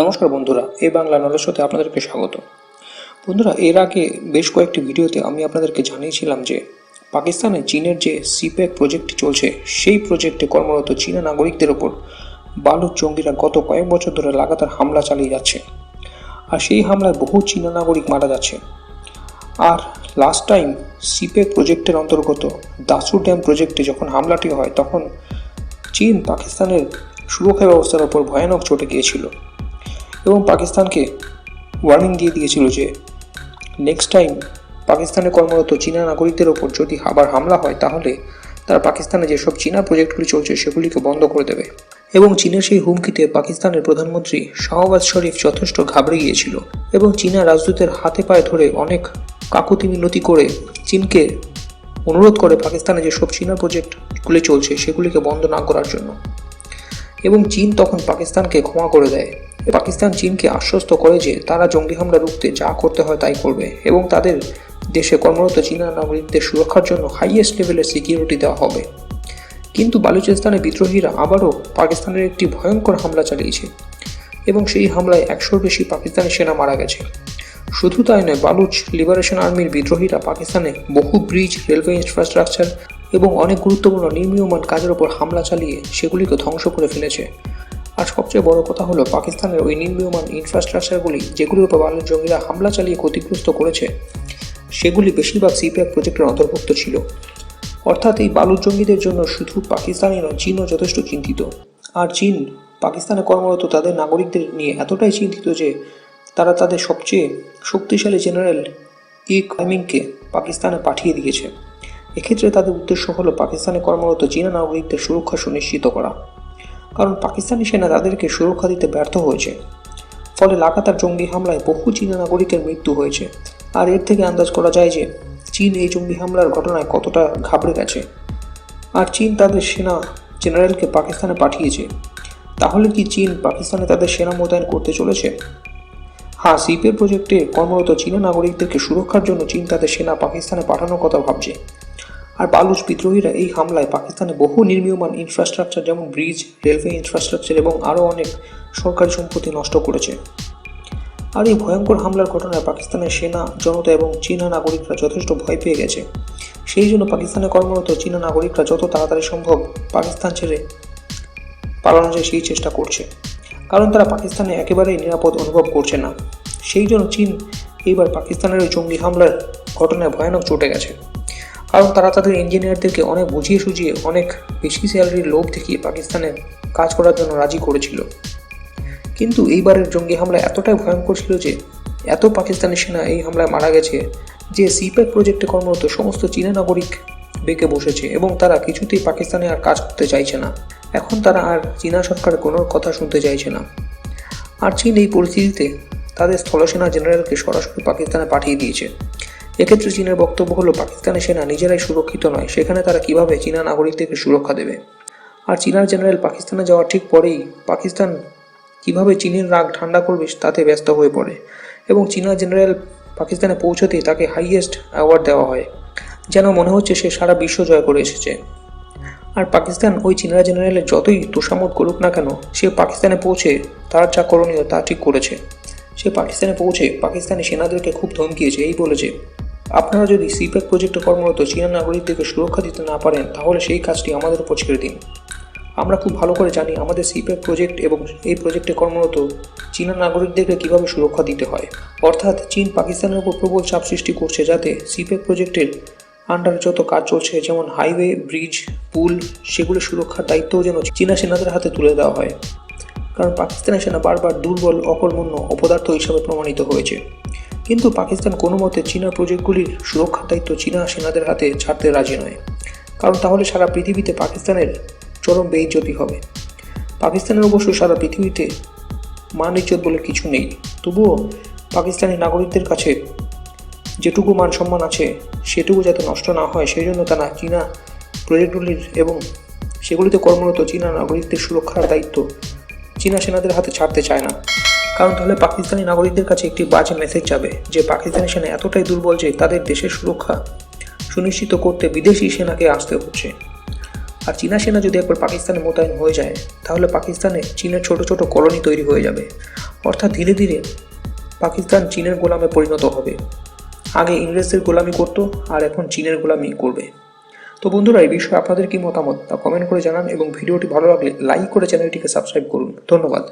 নমস্কার বন্ধুরা এই বাংলা নলেজ আপনাদেরকে স্বাগত। বন্ধুরা, এর আগে বেশ কয়েকটি ভিডিওতে আমি আপনাদেরকে জানিয়েছিলাম যে, পাকিস্তানে চীনের যে সিপ্যাক প্রজেক্টটি চলছে, সেই প্রজেক্টে কর্মরত চীনা নাগরিকদের ওপর বালুর জঙ্গিরা গত কয়েক বছর ধরে লাগাতার হামলা চালিয়ে যাচ্ছে। আর সেই হামলায় বহু চীনা নাগরিক মারা যাচ্ছে। আর লাস্ট টাইম সিপেক প্রজেক্টের অন্তর্গত দাসু ড্যাম প্রজেক্টে যখন হামলাটি হয়, তখন চীন পাকিস্তানের সুরক্ষা ব্যবস্থার ওপর ভয়ানক চটে গিয়েছিল। এবং পাকিস্তানকে ওয়ার্নিং দিয়ে দিয়েছিল যে নেক্সট টাইম পাকিস্তানে কর্মরত চীনা নাগরিকদের ওপর যদি আবার হামলা হয়, তাহলে তারা পাকিস্তানে যেসব চীনা প্রজেক্টগুলি চলছে, সেগুলিকে বন্ধ করে দেবে। এবং চীনের সেই হুমকিতে পাকিস্তানের প্রধানমন্ত্রী শাহবাজ শরীফ যথেষ্ট ঘাবড়ে গিয়েছিল এবং চীনা রাজদূতের হাতে পায়ে ধরে অনেক কাকুতি মিনতি করে চীনকে অনুরোধ করে পাকিস্তানে যেসব চীনা প্রজেক্টগুলি চলছে, সেগুলিকে বন্ধ না করার জন্য। এবং চীন তখন পাকিস্তানকে ক্ষমা করে দেয়। পাকিস্তান চীনকে আশ্বস্ত করে যে তারা জঙ্গি হামলা রুখতে যা করতে হয় তাই করবে এবং তাদের দেশে কর্মরত চীনা নাগরিকদের সুরক্ষার জন্য হাইয়েস্ট লেভেলের সিকিউরিটি দেওয়া হবে। কিন্তু বালুচিস্তানের বিদ্রোহীরা আবারও পাকিস্তানের একটি ভয়ঙ্কর হামলা চালিয়েছে এবং সেই হামলায় একশোর বেশি পাকিস্তানি সেনা মারা গেছে। শুধু তাই নয়, বালুচ লিবারেশন আর্মির বিদ্রোহীরা পাকিস্তানে বহু ব্রিজ, রেলওয়ে ইনফ্রাস্ট্রাকচার এবং অনেক গুরুত্বপূর্ণ নির্মীয়মান কাজের ওপর হামলা চালিয়ে সেগুলিকে ধ্বংস করে ফেলেছে। আর সবচেয়ে বড় কথা হলো পাকিস্তানের ওই নির্মীয়মান ইনফ্রাস্ট্রাকচারগুলি যেগুলির উপর বালুচ জঙ্গিরা হামলা চালিয়ে ক্ষতিগ্রস্ত করেছে, সেগুলি বেশিরভাগ সিপিএফ প্রজেক্টের অন্তর্ভুক্ত ছিল। অর্থাৎ এই বালুচ জঙ্গিদের জন্য শুধু পাকিস্তানই নয়, চীনও যথেষ্ট চিন্তিত। আর চীন, পাকিস্তানে কর্মরত তাদের নাগরিকদের নিয়ে এতটাই চিন্তিত যে তারা তাদের সবচেয়ে শক্তিশালী জেনারেল ই কাইমিংকে পাকিস্তানে পাঠিয়ে দিয়েছে। এক্ষেত্রে তাদের উদ্দেশ্য হলো পাকিস্তানে কর্মরত চীনা নাগরিকদের সুরক্ষা সুনিশ্চিত করা। কারণ পাকিস্তানি সেনা তাদেরকে সুরক্ষা দিতে ব্যর্থ হয়েছে। ফলে লাগাতার জঙ্গি হামলায় বহু চীনা নাগরিকের মৃত্যু হয়েছে। আর এর থেকে আন্দাজ করা যায় যে চীন এই জঙ্গি হামলার ঘটনায় কতটা ঘাবড়ে গেছে। আর চীন তাদের সেনা জেনারেলকে পাকিস্তানে পাঠিয়েছে। তাহলে কি চীন পাকিস্তানে তাদের সেনা মোতায়েন করতে চলেছে? হ্যাঁ সিপের প্রজেক্টে কর্মরত চীনা নাগরিকদেরকে সুরক্ষার জন্য চীন তাদের সেনা পাকিস্তানে পাঠানোর কথা ভাবছে। আর বালুচ বিদ্রোহীরা এই হামলায় পাকিস্তানে বহু নির্মীয়মান ইনফ্রাস্ট্রাকচার যেমন ব্রিজ রেলওয়ে ইনফ্রাস্ট্রাকচার এবং আরও অনেক সরকারি সম্পত্তি নষ্ট করেছে। আর এই ভয়ঙ্কর হামলার ঘটনায় পাকিস্তানের সেনা, জনতা এবং চীনা নাগরিকরা যথেষ্ট ভয় পেয়ে গেছে। সেই জন্য পাকিস্তানে কর্মরত চীনা নাগরিকরা যত তাড়াতাড়ি সম্ভব পাকিস্তান ছেড়ে পালানো যায় সেই চেষ্টা করছে। কারণ তারা পাকিস্তানে একেবারেই নিরাপদ অনুভব করছে না। সেই জন্য চীন এইবার পাকিস্তানের জঙ্গি হামলার ঘটনায় ভয়ানক চটে গেছে। কারণ তারা তাদের ইঞ্জিনিয়ারদেরকে অনেক বুঝিয়ে সুঝিয়ে অনেক বেশি স্যালারির লোভ দেখিয়ে পাকিস্তানে কাজ করার জন্য রাজি করেছিল। কিন্তু এইবারের জঙ্গি হামলা এতটাই ভয়ঙ্কর ছিল যে, এত পাকিস্তানি সেনা এই হামলায় মারা গেছে যে সিপ্যাক প্রজেক্টে কর্মরত সমস্ত চীনা নাগরিক বেঁকে বসেছে এবং তারা কিছুতেই পাকিস্তানে আর কাজ করতে চাইছে না। এখন তারা আর চীনা সরকারের কোনো কথা শুনতে চাইছে না। আর চীন এই পরিস্থিতিতে তাদের স্থলসেনা জেনারেলকে সরাসরি পাকিস্তানে পাঠিয়ে দিয়েছে। এক্ষেত্রে চীনের বক্তব্য হলো, পাকিস্তানের সেনা নিজেরাই সুরক্ষিত নয়, সেখানে তারা কীভাবে চীনা নাগরিকদেরকে সুরক্ষা দেবে? আর চীনার জেনারেল পাকিস্তানে যাওয়ার ঠিক পরেই পাকিস্তান কীভাবে চীনের রাগ ঠান্ডা করবে তাতে ব্যস্ত হয়ে পড়ে এবং চীনা জেনারেল পাকিস্তানে পৌঁছতেই তাকে হাইয়েস্ট অ্যাওয়ার্ড দেওয়া হয়, যেন মনে হচ্ছে সে সারা বিশ্ব জয় করে এসেছে। আর পাকিস্তান ওই চীনা জেনারেলের যতই তোষামত করুক না কেন, সে পাকিস্তানে পৌঁছে তার যা করণীয় তা ঠিক করেছে। সে পাকিস্তানে পৌঁছে পাকিস্তানি সেনাদেরকে খুব ধমকিয়েছে, এই বলেছে আপনারা যদি সিপ্যাক প্রজেক্টে কর্মরত চীনা নাগরিকদেরকে সুরক্ষা দিতে না পারেন, তাহলে সেই কাজটি আমাদের উপর ছেড়ে দিন। আমরা খুব ভালো করে জানি আমাদের সিপ্যাক প্রজেক্ট এবং এই প্রজেক্টে কর্মরত চীনা নাগরিকদেরকে কীভাবে সুরক্ষা দিতে হয়। অর্থাৎ চীন পাকিস্তানের উপর প্রবল চাপ সৃষ্টি করছে যাতে সিপ্যাক প্রজেক্টের আন্ডারে যত কাজ চলছে, যেমন হাইওয়ে ব্রিজ পুল সেগুলো সুরক্ষার দায়িত্বও যেন চীনা সেনাদের হাতে তুলে দেওয়া হয়। কারণ পাকিস্তানের সেনা বারবার দুর্বল, অকর্মণ্য অপদার্থ হিসাবে প্রমাণিত হয়েছে। কিন্তু পাকিস্তান কোনো মতে চীনা প্রজেক্টগুলির সুরক্ষার দায়িত্ব চীনা সেনাদের হাতে ছাড়তে রাজি নয়। কারণ তাহলে সারা পৃথিবীতে পাকিস্তানের চরম বেইজ্জতি হবে। পাকিস্তানের অবশ্য সারা পৃথিবীতে মান ইজ্জত বলে কিছু নেই। তবুও পাকিস্তানি নাগরিকদের কাছে যেটুকু মান সম্মান আছে, সেটুকু যাতে নষ্ট না হয় সেই জন্য তারা চীনা প্রজেক্টগুলির এবং সেগুলিতে কর্মরত চীনা নাগরিকদের সুরক্ষার দায়িত্ব চীনা সেনাদের হাতে ছাড়তে চায় না। কারণ তাহলে পাকিস্তানি নাগরিকদের কাছে একটি বাজে মেসেজ যাবে, যে পাকিস্তানি সেনা এতটাই দুর্বল যে তাদের দেশের সুরক্ষা সুনিশ্চিত করতে বিদেশি সেনাকে আসতে হচ্ছে। আর চীনা সেনা যদি একবার পাকিস্তানে মোতায়েন হয়ে যায়, তাহলে পাকিস্তানে চীনের ছোট ছোট কলোনি তৈরি হয়ে যাবে। অর্থাৎ ধীরে ধীরে পাকিস্তান চীনের গোলামে পরিণত হবে। আগে ইংরেজদের গোলামি করতো, আর এখন চীনের গোলামি করবে। তো বন্ধুরা, এই বিষয়ে আপনাদের কি মতামত তা কমেন্ট করে জানান এবং ভিডিওটি ভালো লাগলে লাইক করে চ্যানেলটিকে সাবস্ক্রাইব করুন। ধন্যবাদ।